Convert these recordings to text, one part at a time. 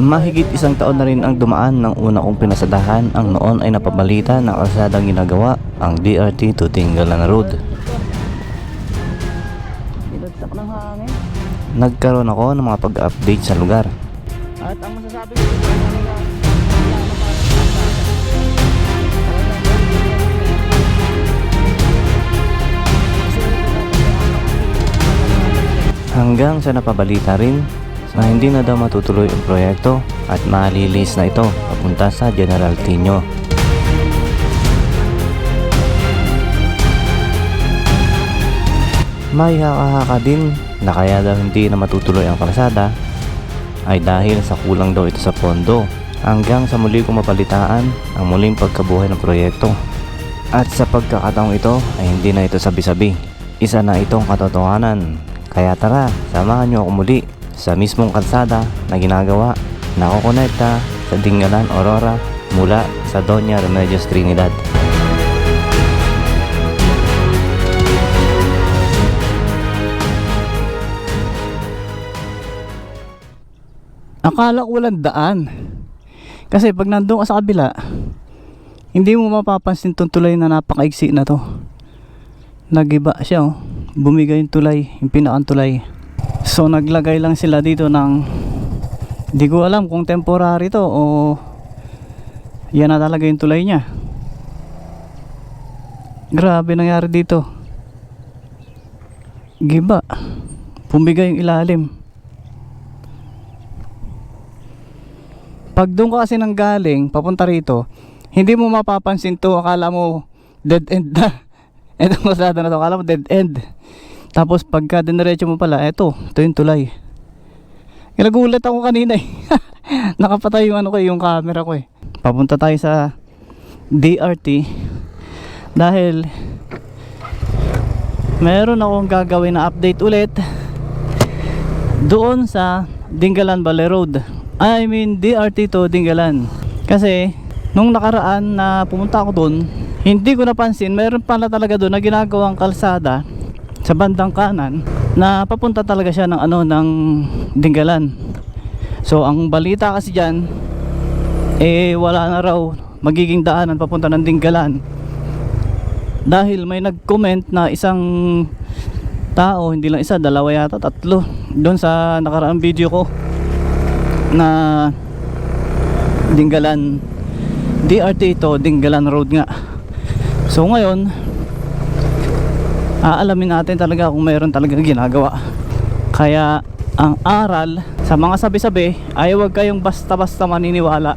Mahigit isang taon na rin ang dumaan ng una kong pinasadahan ang noon ay napabalita na kalsadang ginagawa ang DRT to Tinggalan Road. Nagkaroon ako ng mga pag-update sa lugar. At ang masasabi ko, Hanggang sa napabalita rin na hindi na daw matutuloy ang proyekto at malilis na ito papunta sa General Tino. May haka-haka din na kaya daw hindi na matutuloy ang kalsada ay dahil sa kulang daw ito sa pondo hanggang sa muli kong mapalitaan ang muling pagkabuhay ng proyekto. At sa pagkakataong ito ay hindi na ito sabi-sabi. Isa na itong katotohanan. Kaya tara, samahan niyo ako muli sa mismong kalsada na ginagawa na kukonekta sa Dingalan Aurora mula sa Doña Remedios Trinidad. Akala ko walang daan. Kasi pag nandun ka sa kabila, hindi mo mapapansin tong tulay na napakaigsi na to. Nagiba siya oh. Bumigay yung tulay, yung pinakang tulay. So naglagay lang sila dito ng Hindi ko alam kung temporary to o yan na talaga yung tulay niya. Grabe nangyari dito. Giba. Bumigay yung ilalim. pag doon ka kasi nang galing, papunta rito, hindi mo mapapansin to, akala mo dead end na. Itong kalsada na to, akala mo dead end. Tapos pagka diniretso mo pala, eto, ito yung tulay. Nagulat ako kanina eh. Nakapatay yung ano ko, eh, yung camera ko eh. Papunta tayo sa DRT dahil meron akong gagawin na update ulit doon sa Dingalan Valley Road. I mean DRT to Dingalan. Kasi nung nakaraan na pumunta ako doon, hindi ko napansin, meron pala talaga doon na ginagawang kalsada sa bandang kanan na papunta talaga siya ng ano ng Dingalan. So ang balita kasi diyan eh wala na raw magiging daanan papunta ng Dingalan. Dahil may nag-comment na isang tao, hindi lang isa, dalawa yata, tatlo doon sa nakaraang video ko na Dinggalan DRT ito, Dinggalan Road nga so ngayon aalamin natin talaga kung mayroon talaga ginagawa. Kaya ang aral sa mga sabi-sabi ay huwag kayong basta-basta maniniwala.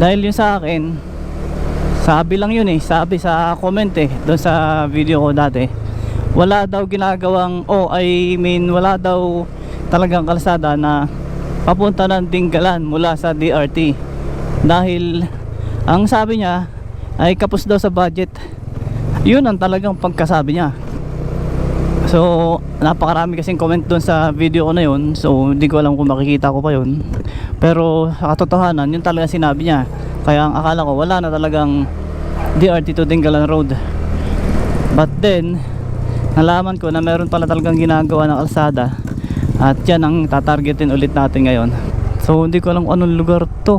Dahil yun sa akin sabi lang yun eh. Sabi sa comment eh doon sa video ko dati. Wala daw ginagawang oh I mean wala daw talagang kalsada na papunta ng Dinggalan mula sa DRT dahil ang sabi niya ay kapos daw sa budget yun ang talagang pagkasabi niya. So napakarami kasing comment doon sa video ko na yun. So hindi ko alam kung makikita ko pa yun. Pero sa katotohanan yun talaga sinabi niya. Kaya ang akala ko wala na talagang DRT to Dinggalan Road. But then nalaman ko na meron pala talagang ginagawa ng kalsada. At yan ang tatargetin ulit natin ngayon. So hindi ko alam anong lugar to.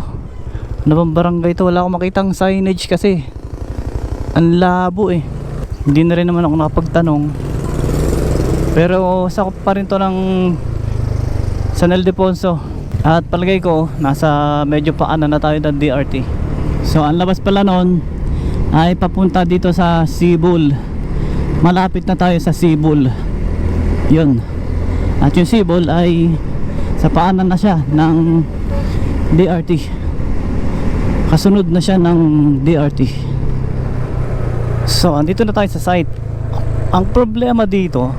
Ano bang barangay to? Wala akong makitang signage kasi ang labo eh. Hindi na rin naman ako nakapagtanong. Pero sakop pa rin to ng San Ildefonso. At palagay ko nasa medyo paanan na tayo ng DRT so ang labas pala noon ay papunta dito sa Sibul. Malapit na tayo sa Sibul. Yun. At yung Sibol ay sa paanan na siya ng DRT kasunod na siya ng DRT so andito na tayo sa site. Ang problema dito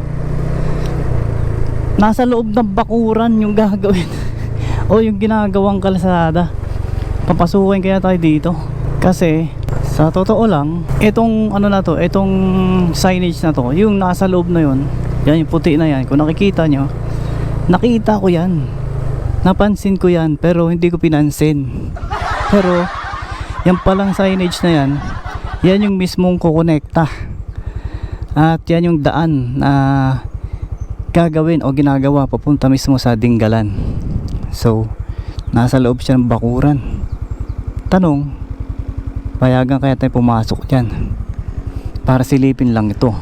nasa loob ng bakuran yung gagawin o yung ginagawang kalsada. Papasukin kaya tayo dito. Kasi sa totoo lang itong ano na to itong signage na to yung nasa loob na yun yan yung puti na yan. Kung nakikita nyo nakita ko yan. Napansin ko yan pero hindi ko pinansin. Pero yan palang signage na yan yan yung mismong kukonekta at yan yung daan na gagawin o ginagawa papunta mismo sa Dinggalan so Nasa loob siya ng bakuran. Tanong, payagan kaya tayo pumasok dyan para silipin lang ito.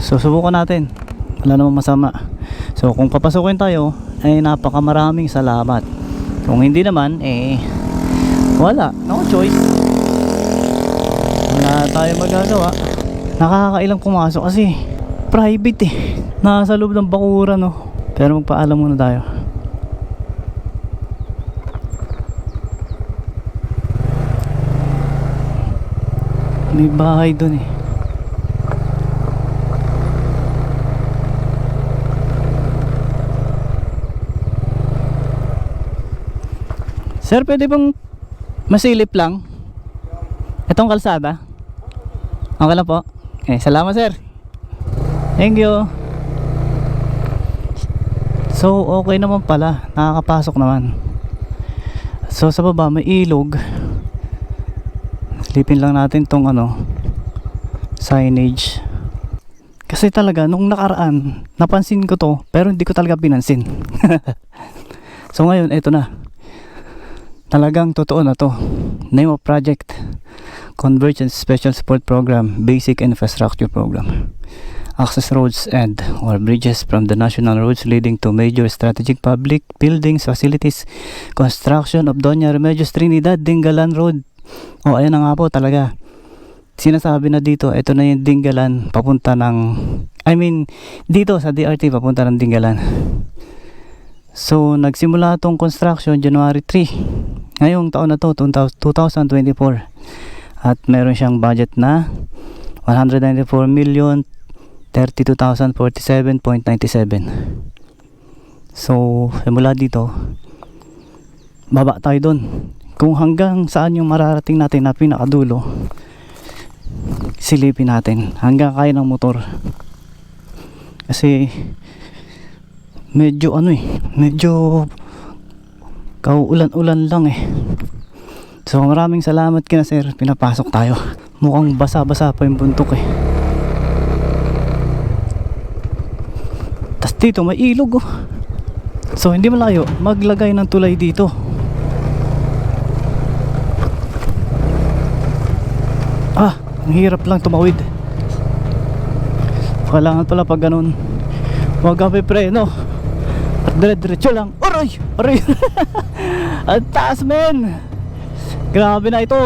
So subukan natin. Wala namang masama. So kung papasukin tayo, ay napakamaraming salamat. Kung hindi naman, eh wala. No choice. Wala tayo magagawa. Nakakailang pumasok kasi private eh. Nasa loob ng bakuran no. Pero magpaalam muna tayo. May bahay doon eh. Sir, pwede bang masilip lang? Itong kalsada? Okay lang po. Okay, salamat sir. Thank you. So, okay naman pala. Nakakapasok naman. So, sa baba may ilog. Silipin lang natin tong ano, signage. Kasi talaga, nung nakaraan, napansin ko to, pero hindi ko talaga pinansin. so ngayon, eto na. Talagang totoo na to. Name of project, Convergence Special Support Program, Basic Infrastructure Program. Access roads and or bridges from the national roads leading to major strategic public buildings, facilities, construction of Doña Remedios Trinidad, Dingalan Road. O, ayan na nga po talaga. Sinasabi na dito, ito na yung Dingalan papunta ng, I mean, dito sa DRT papunta ng Dingalan. So, nagsimula itong construction January 3. Ngayong taon na to, 2024. At meron siyang budget na 194 million 32,047.97. So, simula dito, baba tayo doon. Kung hanggang saan yung mararating natin na pinakadulo, silipin natin hanggang kaya ng motor. Kasi, medyo ano eh, medyo kauulan-ulan lang eh. So, maraming salamat kina sir, pinapasok tayo. Mukhang basa-basa pa yung buntok eh. Tas dito may ilog oh. So hindi malayo, maglagay ng tulay dito. Ah, ang hirap lang tumawid. Kailangan pala pag ganun. Huwag ka preno. Dire-diretso lang. Aray! Aray! Ang taas men! Grabe na ito.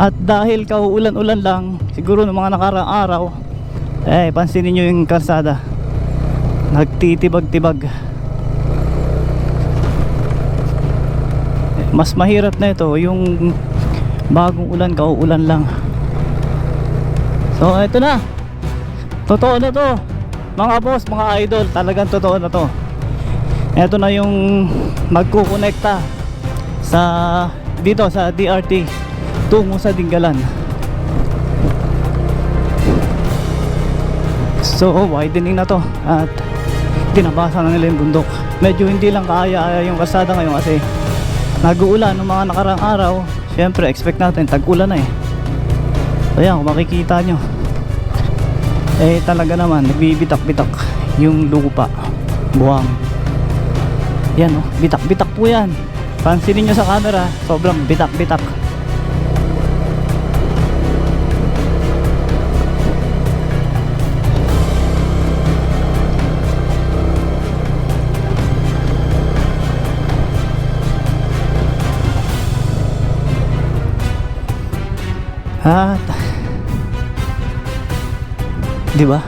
At dahil kauulan-ulan lang, siguro ng mga nakaraang araw, eh, pansinin nyo yung kalsada. Nagtitibag-tibag. Eh, Mas mahirap na ito, yung bagong ulan, kauulan lang. So, ito na. Totoo na to. Mga boss, mga idol, talagang totoo na to. Ito na yung magkukonekta sa dito sa DRT tungo sa Dingalan. So widening na to at tinabasa na nila yung bundok. Medyo hindi lang kaya yung kalsada ngayon kasi nag-uulan ng mga nakarang araw. Siyempre expect natin tag-ulan na eh. So yan kung makikita nyo. Eh talaga naman nagbibitak-bitak yung lupa. Buwang. Yan oh, bitak-bitak po yan. Pansinin nyo sa camera, sobrang bitak-bitak. At Di ba?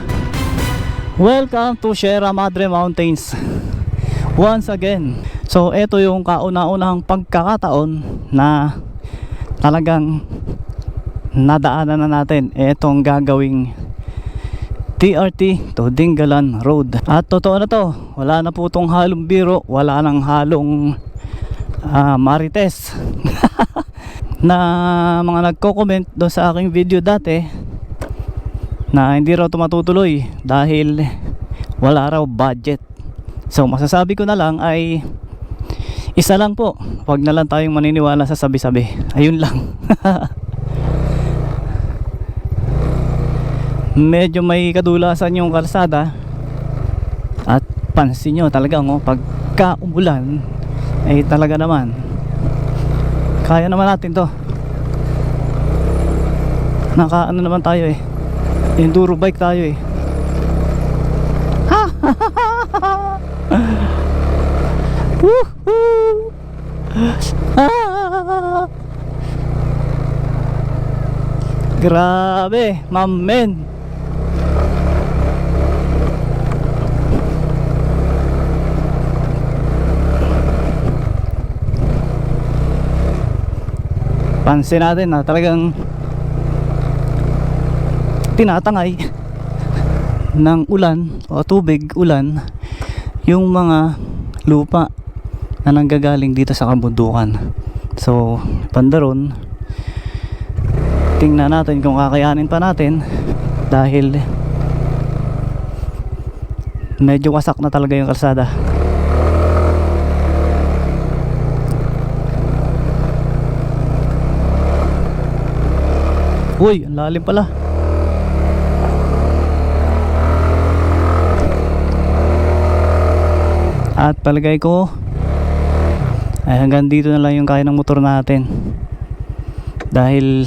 Welcome to Sierra Madre Mountains. Once again. So, ito yung kauna-unahang pagkakataon na talagang nadaanan na natin itong gagawing TRT to Dingalan Road. At totoo na to, wala na po tong halong biro, wala nang halong ah, marites. na mga nagko-comment doon sa aking video dati na hindi raw tumatutuloy dahil wala raw budget. So masasabi ko na lang ay isa lang po, wag na lang tayong maniniwala sa sabi-sabi. Ayun lang. Medyo may kadulasan yung kalsada at pansin nyo talaga oh, pagka umulan eh talaga naman kaya naman natin to naka ano naman tayo eh enduro bike tayo eh Woohoo! Ah! Grabe, mamen. Pansin natin na talagang tinatangay ng ulan o tubig ulan yung mga lupa na nanggagaling dito sa kabundukan so pandaron tingnan natin kung kakayanin pa natin dahil medyo wasak na talaga yung kalsada uy ang lalim pala At palagay ko ay hanggang dito na lang yung kaya ng motor natin. Dahil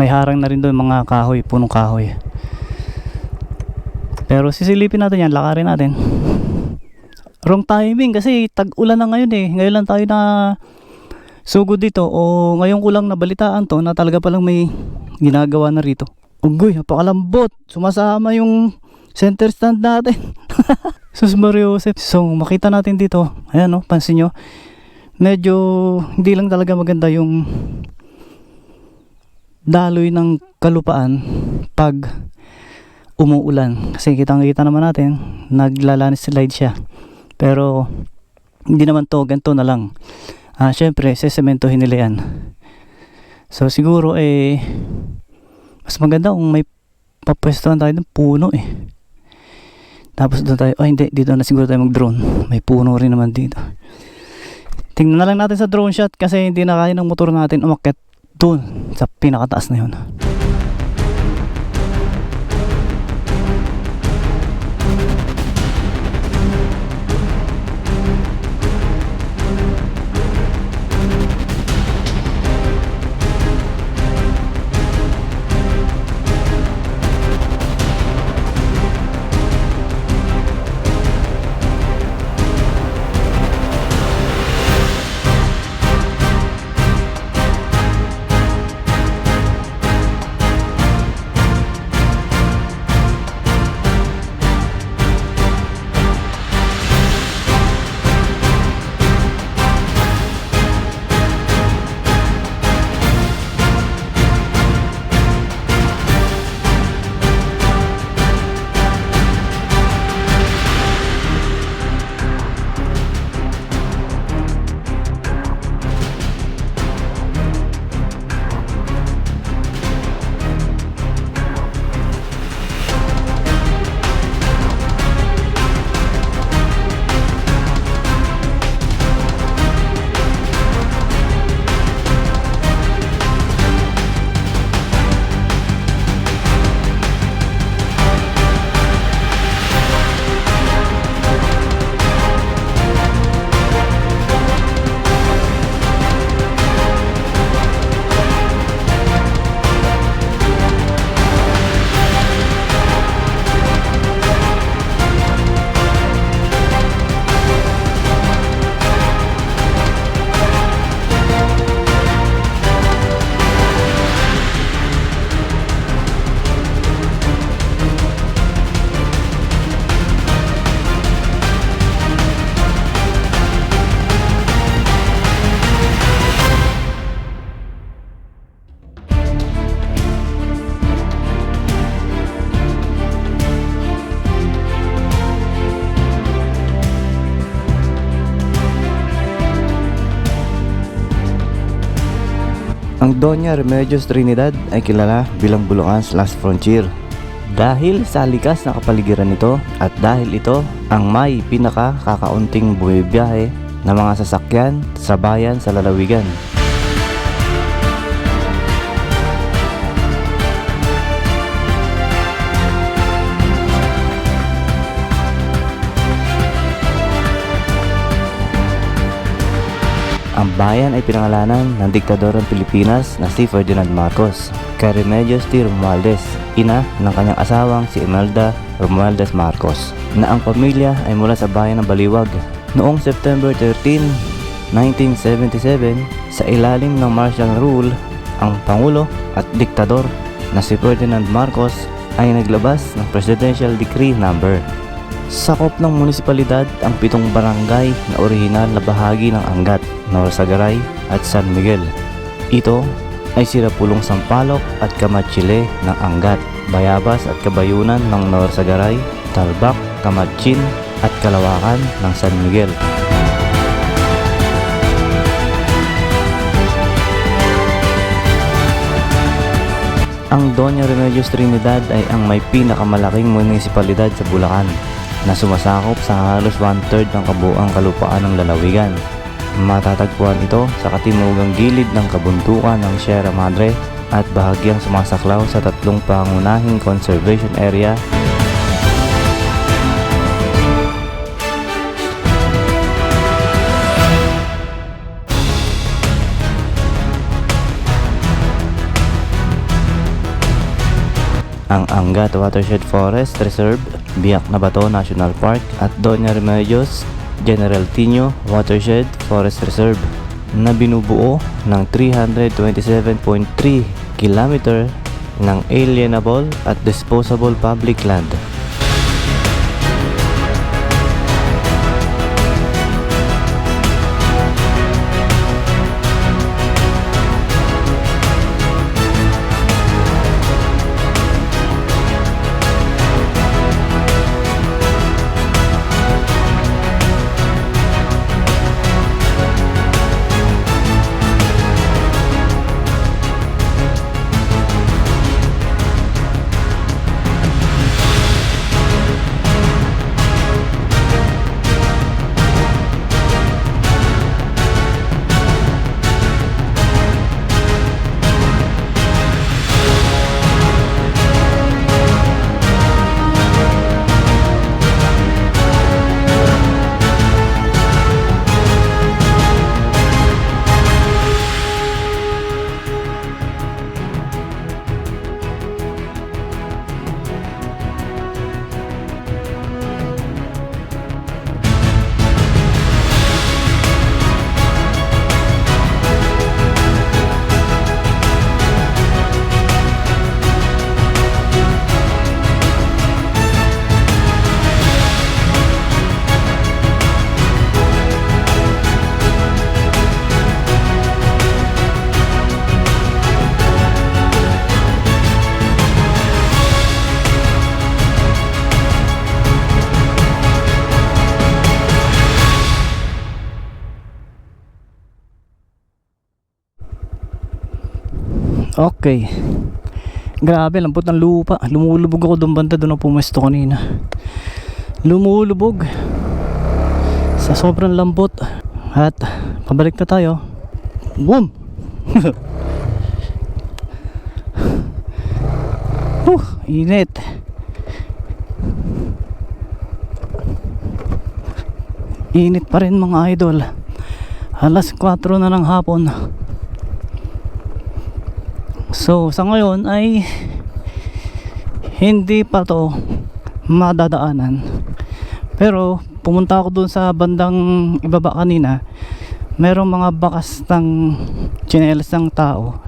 may harang na rin doon mga kahoy, punong kahoy. Pero sisilipin natin yan, lakarin natin. Wrong timing kasi tag-ulan na ngayon eh. Ngayon lang tayo na sugod dito o ngayon ko lang nabalitaan to na talaga palang may ginagawa na rito. Ugoy, napakalambot. Sumasama yung center stand natin. Sus Mario Joseph. So makita natin dito, ayan no, pansin nyo, medyo hindi lang talaga maganda yung daloy ng kalupaan pag umuulan. Kasi kitang kita naman natin, naglalandslide siya. Pero hindi naman to, ganito na lang. Ah, syempre, sesementohin nila yan. So siguro eh mas maganda kung may papwestuhan tayo ng puno eh. Tapos doon tayo, ay hindi, dito na siguro tayo mag-drone. May puno rin naman dito. Tingnan na lang natin sa drone shot kasi hindi na kaya ng motor natin umakyat doon sa pinakataas na yun. Ang Doña Remedios Trinidad ay kilala bilang Bulacan's Last Frontier dahil sa likas na kapaligiran nito at dahil ito ang may pinaka kakaunting bumibiyahe na mga sasakyan sa bayan sa lalawigan. Ang bayan ay pinangalanan ng diktador ng Pilipinas na si Ferdinand Marcos kay Remedios T. Romualdez, ina ng kanyang asawang si Imelda Romualdez Marcos, na ang pamilya ay mula sa bayan ng Baliwag. Noong September 13, 1977, sa ilalim ng martial rule, ang Pangulo at Diktador na si Ferdinand Marcos ay naglabas ng Presidential Decree Number. Sakop ng munisipalidad ang pitong barangay na orihinal na bahagi ng Angat, Norsagaray at San Miguel. Ito ay Sirapulong Sampalok at Kamachile ng Angat, Bayabas at Kabayunan ng Norsagaray, Talbak, Kamatchin at Kalawakan ng San Miguel. Ang Doña Remedios Trinidad ay ang may pinakamalaking munisipalidad sa Bulacan na sumasakop sa halos one-third ng kabuang kalupaan ng lalawigan. Matatagpuan ito sa katimugang gilid ng kabuntukan ng Sierra Madre at bahagyang sumasaklaw sa tatlong pangunahing conservation area ang Angat Watershed Forest Reserve, Biak na Bato National Park at Doña Remedios General Tino Watershed Forest Reserve na binubuo ng 327.3 kilometer ng alienable at disposable public land. Okay. Grabe, lambot ng lupa. Lumulubog ako doon banda doon ako pumesto kanina. Lumulubog. Sa sobrang lambot. At pabalik na tayo. Boom! uh, init. Init pa rin mga idol. Alas 4 na ng hapon. So, sa ngayon ay hindi pa to madadaanan. Pero pumunta ako doon sa bandang ibaba kanina. Merong mga bakas ng chinelas ng tao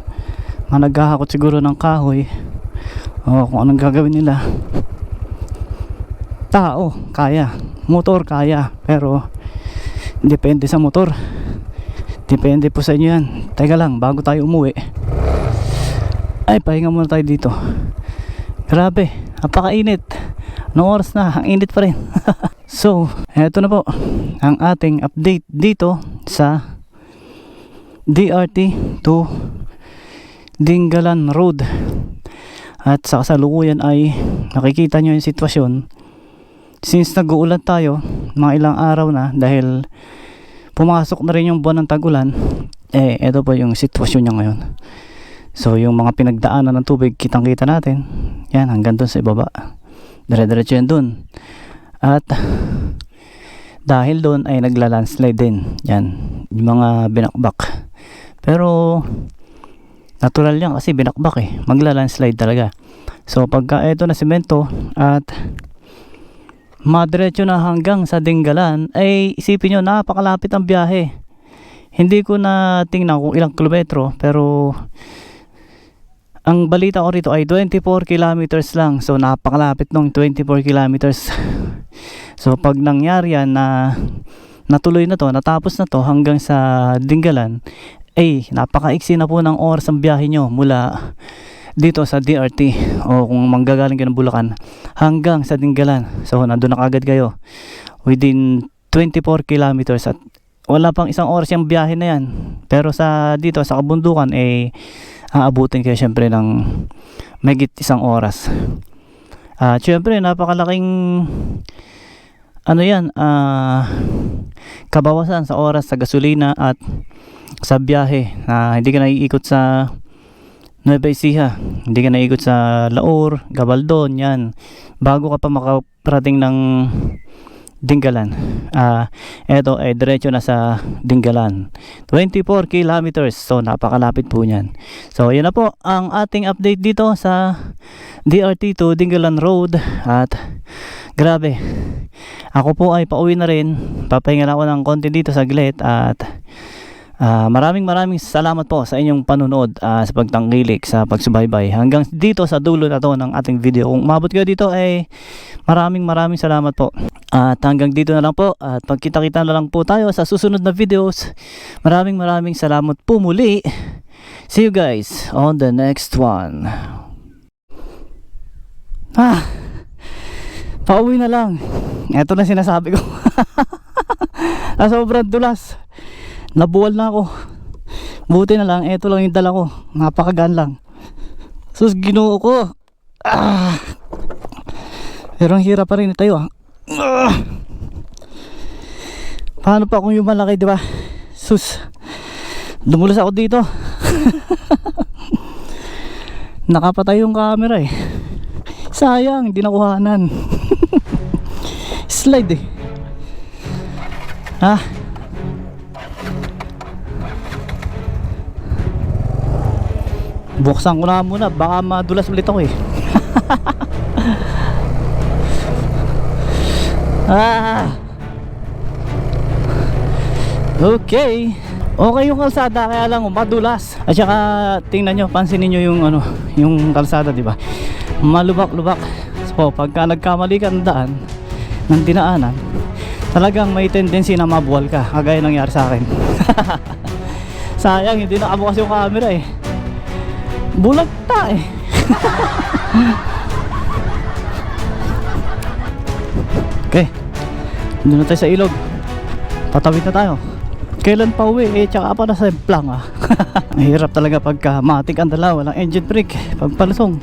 na naghahakot siguro ng kahoy o kung anong gagawin nila. Tao, kaya. Motor, kaya. Pero depende sa motor. Depende po sa inyo yan. Teka lang, bago tayo umuwi ay pahinga muna tayo dito. Grabe napakainit. Anong oras na? Ang init pa rin. So eto na po ang ating update dito sa DRT to Dingalan Road. At sa kasalukuyan ay nakikita nyo yung sitwasyon. Since nag-uulan tayo mga ilang araw na dahil pumasok na rin yung buwan ng tagulan eh eto po yung sitwasyon niya ngayon So yung mga pinagdaanan ng tubig kitang kita natin. Yan hanggang doon sa ibaba. Dire-diretso yan doon. At dahil doon ay nagla-landslide din yan yung mga binakbak pero natural yan kasi binakbak eh magla-landslide talaga so pagka ito na semento at madiretso na hanggang sa Dinggalan ay isipin nyo napakalapit ang biyahe hindi ko na tingnan kung ilang kilometro pero ang balita ko rito ay 24 kilometers lang. So napakalapit nung 24 kilometers. So pag nangyari yan na natuloy na to natapos na to hanggang sa Dinggalan ay napakaiksi na po ng oras ang biyahe nyo mula dito sa DRT o kung manggagaling kayo ng Bulacan hanggang sa Dinggalan so nandun na kagad kayo within 24 kilometers at wala pang isang oras yung biyahe na yan. Pero sa dito sa kabundukan eh aabutin kayo syempre ng megit isang oras. At syempre napakalaking ano yan ah kabawasan sa oras sa gasolina at sa biyahe na hindi ka naiikot sa Nueva Ecija hindi ka naiikot sa Laur, Gabaldon yan. Bago ka pa makarating ng Dinggalan ah eto ay diretso na sa Dinggalan 24 kilometers. So napakalapit po niyan. So yun na po ang ating update dito sa DRT to Dinggalan Road. At grabe. Ako po ay pauwi na rin. Papahinga na ako ng konti dito sa Glet at Ah, maraming maraming salamat po sa inyong panunood ah, sa pagtangkilik sa pagsubaybay hanggang dito sa dulo na to ng ating video. Kung umabot kayo dito ay maraming maraming salamat po. At hanggang dito na lang po at magkita-kita na lang po tayo sa susunod na videos. Maraming maraming salamat po muli. See you guys on the next one. Ah, pauwi na lang. Ito na sinasabi ko. ah, sobrang dulas nabuwal na ako. Buti na lang eto lang yung dala ko. Napakagaan lang. Sus ginoo ko. Ah. pero ang hirap pa rin tayo ah. ah. paano pa kung yung malaki di ba? Sus dumulas ako dito. Nakapatay yung camera eh. Sayang hindi nakuhanan. Slide eh. Ah buksan ko na muna baka madulas ulit ako eh. Ah. Okay. Okay yung kalsada kaya lang madulas. At saka tingnan nyo pansinin nyo yung ano yung kalsada di ba? Malubak lubak so pagka nagkamali ka ng daan ng dinaanan talagang may tendency na mabuwal ka kagaya nangyari sa akin. Sayang hindi nakabukas yung camera eh bulag ta eh. Okay. Doon na tayo sa ilog. Tatawid na tayo. Kailan pa uwi? Eh tsaka pa nasa plan ah. Mahirap talaga pagka matik ang dala walang engine brake pag palusong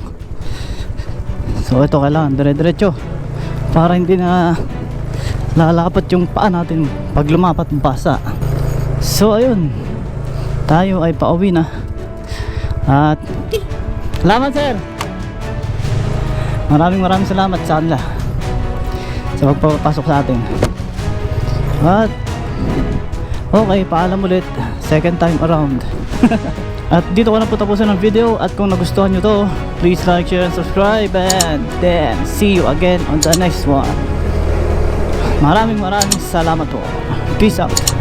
so ito kailangan dire diretso para hindi na lalapat yung paa natin pag lumapat basa. So ayun. Tayo ay pauwi na. At salamat sir. Maraming maraming salamat sa kanila sa pagpapasok sa atin. At okay, paalam ulit. Second time around. at dito ko na po tapusin ang video at kung nagustuhan nyo to, please like, share, and subscribe and then see you again on the next one. Maraming maraming salamat po. Peace out.